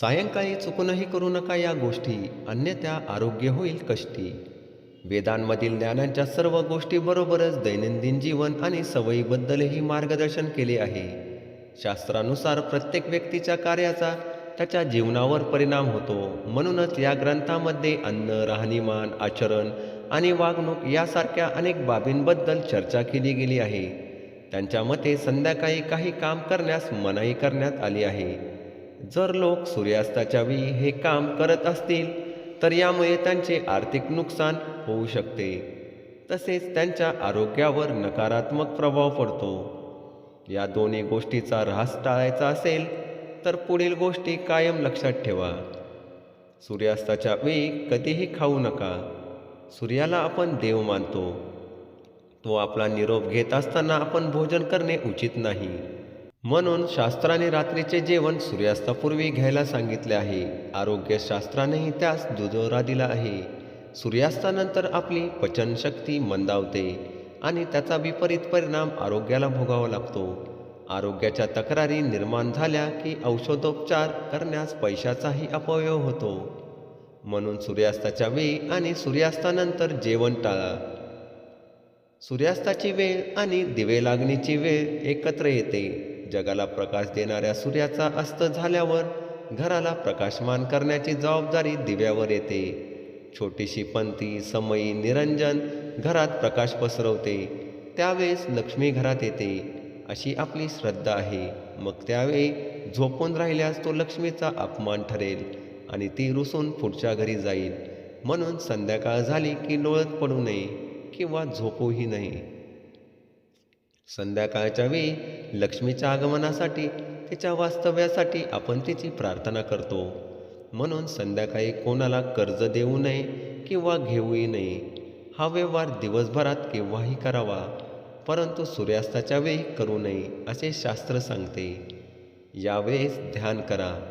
सायंकाळी चुकूनही करू नका या गोष्टी अन्यथा आरोग्य होईल कष्टी. वेदांमधील ज्ञानांच्या सर्व गोष्टीबरोबरच दैनंदिन जीवन आणि सवयीबद्दलही मार्गदर्शन केले आहे. शास्त्रानुसार प्रत्येक व्यक्तीच्या कार्याचा त्याच्या जीवनावर परिणाम होतो. म्हणूनच या ग्रंथामध्ये अन्न राहणीमान आचरण आणि वागणूक यासारख्या अनेक बाबींबद्दल चर्चा केली गेली आहे. त्यांच्या मते संध्याकाळी काही काम करण्यास मनाई करण्यात आली आहे. जर लोक सूर्यास्ताच्या वेळी हे काम करत असतील तर यामुळे त्यांचे आर्थिक नुकसान होऊ शकते. तसेच त्यांच्या आरोग्यावर नकारात्मक प्रभाव पडतो. या दोन्ही गोष्टीचा ऱ्हास टाळायचा असेल तर पुढील गोष्टी कायम लक्षात ठेवा. सूर्यास्ताच्या वेळी कधीही खाऊ नका. सूर्याला आपण देव मानतो. तो आपला निरोप घेत असताना आपण भोजन करणे उचित नाही. म्हणून शास्त्राने रात्रीचे जेवण सूर्यास्तापूर्वी घ्यायला सांगितले आहे. आरोग्यशास्त्रानेही त्यास दुजोरा दिला आहे. सूर्यास्तानंतर आपली पचनशक्ती मंदावते आणि त्याचा विपरीत परिणाम आरोग्याला भोगावा लागतो. आरोग्याच्या तक्रारी निर्माण झाल्या की औषधोपचार करण्यास पैशाचाही अपव्यय होतो. म्हणून सूर्यास्ताच्या वेळी आणि सूर्यास्तानंतर जेवण टाळा. सूर्यास्ताची वेळ आणि दिवे लागणीची वेळ एकत्र येते. जगाला प्रकाश देणाऱ्या सूर्याचा अस्त झाल्यावर घराला प्रकाशमान करण्याची जबाबदारी दिव्यावर येते. छोटीशी पंथी समयी निरंजन घरात प्रकाश पसरवते. त्यावेळेस लक्ष्मी घरात येते. अशी आपली श्रद्धा आहे. मग त्यावेळी झोपून राहिल्यास तो लक्ष्मीचा अपमान ठरेल आणि ती रुसून पुढच्या घरी जाईल. म्हणून संध्याकाळ झाली की लोळत पडू नये किंवा झोपूही नाही संध्याकाळच्या वेळी लक्ष्मीच्या आगमनासाठी तिच्या वास्तव्यासाठी आपण तिची प्रार्थना करतो. म्हणून संध्याकाळी कोणाला कर्ज देऊ नये किंवा घेऊही नये हा व्यवहार दिवसभरात केव्हाही करावा परंतु सूर्यास्ताच्या वेळी करू नये असे शास्त्र सांगते. यावेळेस ध्यान करा.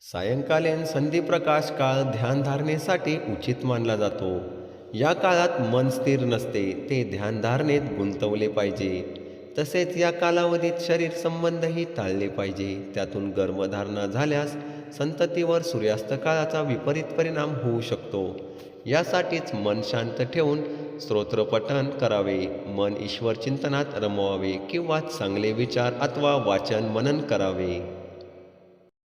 सायंकालीन संधिप्रकाश काळ ध्यानधारणेसाठी उचित मानला जातो. या काळात मन स्थिर नसते ते ध्यानधारणेत गुंतवले पाहिजे. तसेच या कालावधीत शरीर संबंधही टाळले पाहिजे. त्यातून गर्भधारणा झाल्यास संततीवर सूर्यास्त काळाचा विपरीत परिणाम होऊ शकतो. यासाठीच मन शांत ठेवून स्तोत्रपठण करावे. मन ईश्वर चिंतनात रमवावे किंवा चांगले विचार अथवा वाचन मनन करावे.